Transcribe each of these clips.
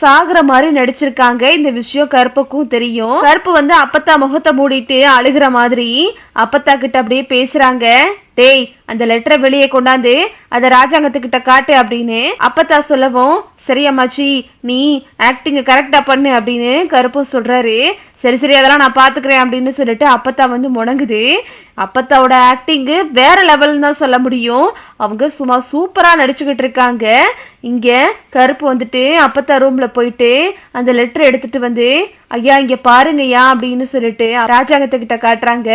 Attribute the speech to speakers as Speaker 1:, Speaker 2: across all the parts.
Speaker 1: சாகுற மாதிரி நடிச்சிருக்காங்க. இந்த விஷயம் கருப்புக்கும் தெரியும். கருப்பு வந்து அப்பத்தா முகத்தை மூடிட்டு அழுகிற மாதிரி அப்பத்தா கிட்ட அப்படியே பேசுறாங்க. டேய் அந்த லெட்டரை வெளியே கொண்டாந்து அதை ராஜாங்கத்துக்கிட்ட காட்டு அப்படின்னு அப்பத்தா சொல்லவும் சரி அம்மாச்சி நீ ஆக்டிங் கரெக்டா பண்ணு அப்படின்னு கருப்பு சொல்றாரு. சரி சரி அதெல்லாம் நான் பாத்துக்கிறேன் அப்படின்னு சொல்லிட்டு அப்பத்தா வந்து முணங்குது. அப்பத்தாவோட ஆக்டிங்கு வேற லெவல்னு தான் சொல்ல முடியும். அவங்க சும்மா சூப்பரா நடிச்சுக்கிட்டு இருக்காங்க. இங்க கருப்பு வந்துட்டு அப்பத்தா ரூம்ல போயிட்டு அந்த லெட்டர் எடுத்துட்டு வந்து ஐயா இங்க பாருங்கய்யா அப்படின்னு சொல்லிட்டு ராஜாங்கத்துக்கிட்ட காட்டுறாங்க.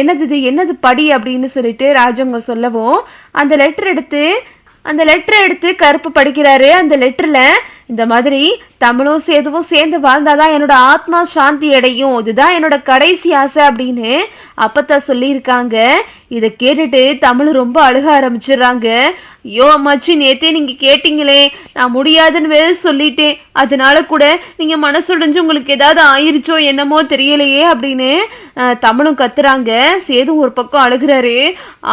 Speaker 1: என்னது இது? என்னது படி? அப்படின்னு சொல்லிட்டு ராஜாங்க சொல்லவும் அந்த லெட்டர் எடுத்து அந்த லெட்டரை எடுத்து கருப்பு படிக்கிறாரு. அந்த லெட்டர்ல இந்த மாதிரி தமிழும் சேதுவும் சேர்ந்து வாழ்ந்தாதான் என்னோட ஆத்மா சாந்தி அடையும். இதுதான் என்னோட கடைசி ஆசை அப்படின்னு அப்பத்தா சொல்லியிருக்காங்க. இதை கேட்டுட்டு தமிழ் ரொம்ப அழுக ஆரம்பிச்சிடுறாங்க. ஐயோ அம்மாச்சி நேத்தே நீங்க கேட்டீங்களே நான் முடியாதுன்னு வேற சொல்லிட்டேன். அதனால கூட நீங்க மனசுடைஞ்சு உங்களுக்கு ஏதாவது ஆயிருச்சோ என்னமோ தெரியலையே அப்படின்னு தமிழும் கத்துறாங்க. சேதும் ஒரு பக்கம் அழுகுறாரு.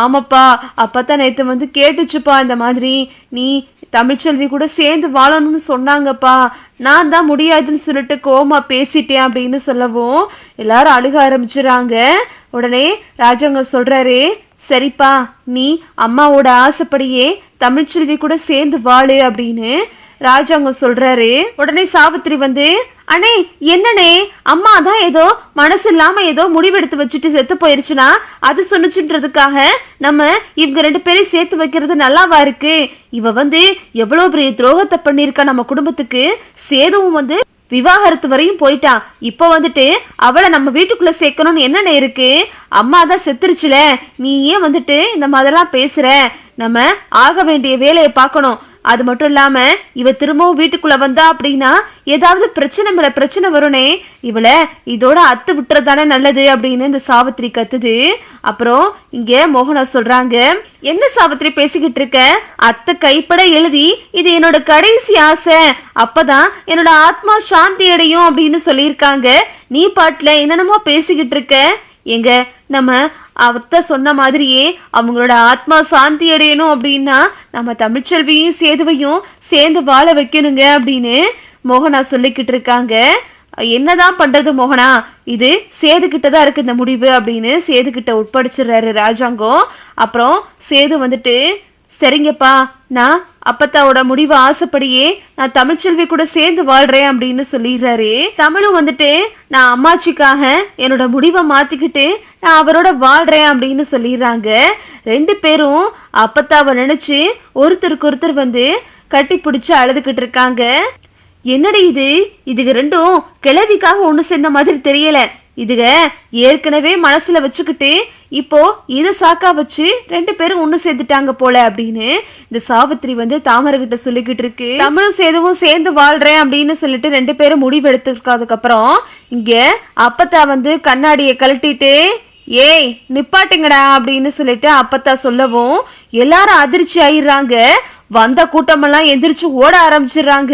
Speaker 1: ஆமாப்பா அப்பத்தான் நேற்று வந்து கேட்டுச்சுப்பா இந்த மாதிரி. நீ தமிழ்ச்செல்வி கூட சேர்ந்து வாழணும்னு சொன்னாங்கப்பா. நான் தான் முடியாதுன்னு சொல்லிட்டு கோமா பேசிட்டேன் அப்படின்னு சொல்லவும் எல்லாரும் அழுக ஆரம்பிச்சுறாங்க. உடனே ராஜாங்க சொல்றாரு சரிப்பா நீ அம்மாவோட ஆசைப்படியே தமிழ்ச்செல்வி கூட சேர்ந்து வாழு அப்படின்னு ராஜாங்க சொல்றாரு. உடனே சாவித்திரி வந்து அண்ணே என்னண்ணே? அம்மா தான் ஏதோ மனசு இல்லாம ஏதோ முடிவெடுத்து வச்சுட்டு செத்து போயிருச்சுன்னா அது சொன்னுச்சுன்றதுக்காக நம்ம இவங்க ரெண்டு பேரையும் சேர்த்து வைக்கிறது நல்லாவா இருக்கு? இவ வந்து எவ்வளவு பெரிய துரோகத்தை பண்ணிருக்கா நம்ம குடும்பத்துக்கு? சேதுவும் வந்து விவாகரத்து வரையும் போயிட்டான் இப்ப வந்துட்டு அவளை நம்ம வீட்டுக்குள்ள சேர்க்கணும்னு என்னென்ன இருக்கு? அம்மா தான் செத்துருச்சுல. நீ ஏன் வந்துட்டு இந்த மாதிரிலாம் பேசுற. நம்ம ஆக வேண்டிய வேலையை பார்க்கணும். அது மட்டும் இல்லாம இவ திரும்பவும் வீட்டுக்குள்ள வந்தா அப்படின்னா ஏதாவது பிரச்சனை மேல பிரச்சனை வருனே இவளை இதோட அத்து விட்டுறதானே நல்லது அப்படின்னு இந்த சாவித்திரி கத்துது. அப்புறம் இங்க மோகனா சொல்றாங்க என்ன சாவித்திரி பேசிக்கிட்டு இருக்க? அத்தை கைப்பட எழுதி இது என்னோட கடைசி ஆசை. அப்பதான் என்னோட ஆத்மா சாந்தி அடையும் அப்படின்னு சொல்லியிருக்காங்க. நீ பாட்டுல என்னென்னமோ பேசிக்கிட்டு இருக்க? எங்க நம்ம அவர்த்த சொன்ன மாதிரியே அவங்களோட ஆத்மா சாந்தி அடையணும் அப்படின்னா நம்ம தமிழ்ச்செல்வியும் சேதுவையும் சேர்ந்து வாழ வைக்கணுங்க அப்படின்னு மோகனா சொல்லிக்கிட்டு இருக்காங்க. என்னதான் பண்றது மோகனா? இது சேது கிட்ட தான் இருக்கு இந்த முடிவு அப்படின்னு சேது கிட்ட உட்படிச்சிடுறாரு ராஜாங்கம். அப்புறம் சேது வந்துட்டு சரிங்கப்பா நான் அப்பத்தாவோட முடிவு ஆசைப்படியே நான் தமிழ்ச்செல்வி கூட சேர்ந்து வாழ்றேன் அப்படின்னு சொல்லிடுறாரு. தமிழும் வந்துட்டு நான் அம்மாச்சிக்காக என்னோட முடிவை மாத்திக்கிட்டு நான் அவரோட வாழ்றேன் அப்படின்னு சொல்லிடுறாங்க. ரெண்டு பேரும் அப்பத்தாவை நினைச்சு ஒருத்தருக்கு ஒருத்தர் வந்து கட்டி பிடிச்சு அழுதுகிட்டு இருக்காங்க. என்னடி இது? இதுக்கு ரெண்டும் கிளவிக்காக ஒன்று சேர்ந்த மாதிரி தெரியல. இதுக ஏற்கனவே மனசுல வச்சுக்கிட்டு இப்போ இத சாக்கா வச்சு ரெண்டு பேரும் ஒண்ணு சேர்ந்துட்டாங்க போல அப்படின்னு இந்த சாவித்திரி வந்து தாமரை கிட்ட சொல்லிக்கிட்டு இருக்கு. தமிழும் சேதுவும் சேர்ந்து வாழ்றேன் அப்படின்னு சொல்லிட்டு ரெண்டு பேரும் முடிவு எடுத்துக்கிறதுக்கு அப்புறம் இங்க அப்பத்தா வந்து கண்ணாடியை கழட்டிட்டு ஏய் நிப்பாட்டுங்கடா அப்படின்னு சொல்லிட்டு அப்பத்தா சொல்லவும் எல்லாரும் அதிர்ச்சி ஆயிடுறாங்க. வந்த கூட்டமெல்லாம் எந்திரிச்சு ஓட ஆரம்பிச்சிடுறாங்க.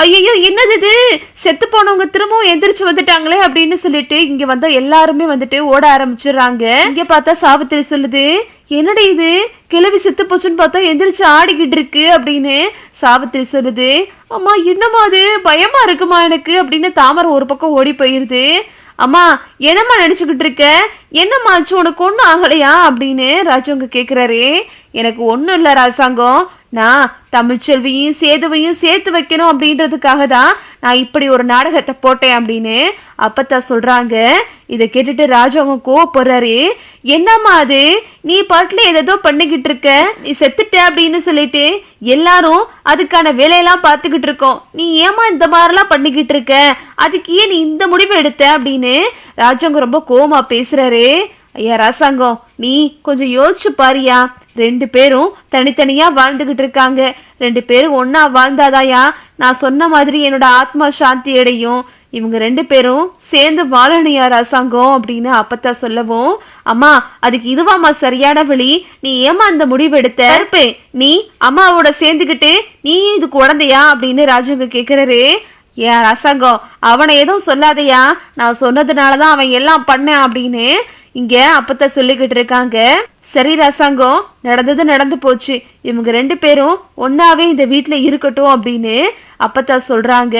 Speaker 1: ஐயோ என்னது இது? செத்து போனவங்க திரும்பவும் எந்திரிச்சு வந்துட்டாங்களே அப்படின்னு சொல்லிட்டு இங்க வந்த எல்லாருமே வந்துட்டு ஓட ஆரம்பிச்சிடுறாங்க. இங்க பார்த்தா சாவித்திரி சொல்லுது என்னடி இது? கிழவி செத்து போச்சுன்னு பார்த்தா எந்திரிச்சு ஆடிக்கிட்டு இருக்கு அப்படின்னு சாவித்திரி சொல்லுது. அம்மா என்னமா அது? பயமா இருக்குமா எனக்கு? அப்படின்னு தாமரை ஒரு பக்கம் ஓடி போயிருது. அம்மா என்னம்மா நடிச்சுக்கிட்டு இருக்க? என்னம்மா ஆச்சு? உனக்கு ஒன்றும் ஆகலையா? அப்படின்னு ராஜவங்க கேக்குறாரு. எனக்கு ஒன்றும் இல்லை ராசாங்கம் நான் தமிழ்ச்செல்வியும் சேதுவையும் சேர்த்து வைக்கணும் அப்படின்றதுக்காக தான் நான் இப்படி ஒரு நாடகத்தை போட்டேன் அப்படின்னு அப்பத்தா சொல்றாங்க. இதை கேட்டுட்டு ராஜாவும் கோவப்படுறாரு. என்னம்மா அது? நீ பாட்டுல ஏதோ பண்ணிக்கிட்டு இருக்க. நீ செத்துட்ட அப்படின்னு சொல்லிட்டு எல்லாரும் அதுக்கான வேலையெல்லாம் பார்த்துக்கிட்டு இருக்கோம். நீ ஏமா இந்த மாதிரிலாம் பண்ணிக்கிட்டு இருக்க? அதுக்கு ஏன் நீ இந்த முடிவு எடுத்த அப்படின்னு ராஜாங்க ரொம்ப கோவமா பேசுறாரு. ஐயா ராசாங்கம் நீ கொஞ்சம் யோசிச்சு பாரியா? ரெண்டு பேரும் தனித்தனியா வாழ்ந்துகிட்டு இருக்காங்க. ரெண்டு பேரும் ஒன்னா வாழ்ந்தாதாயா? நான் சொன்ன மாதிரி என்னோட ஆத்மா சாந்தி அடையும். இவங்க ரெண்டு பேரும் சேர்ந்து வாழனியார் அரசாங்கம் அப்படின்னு அப்பத்தா சொல்லவும் அம்மா அதுக்கு இதுவாம்மா சரியான வழி. நீ ஏமா அந்த முடிவு எடுத்த? நீ அம்மாவோட சேர்ந்துகிட்டு நீ இது குழந்தையா? அப்படின்னு ராஜுங்க கேக்குறாரு. ஏன் அரசாங்கம் அவனை எதுவும் சொல்லாதையா? நான் சொன்னதுனாலதான் அவன் எல்லாம் பண்ணேன் அப்படின்னு இங்க அப்பத்த சொல்லிக்கிட்டு இருக்காங்க. சரி ராசாங்கம் நடந்தது நடந்து போச்சு. இவங்க ரெண்டு பேரும் ஒன்னாவே இந்த வீட்டில் இருக்கட்டும் அப்படின்னு அப்பத்தா சொல்றாங்க.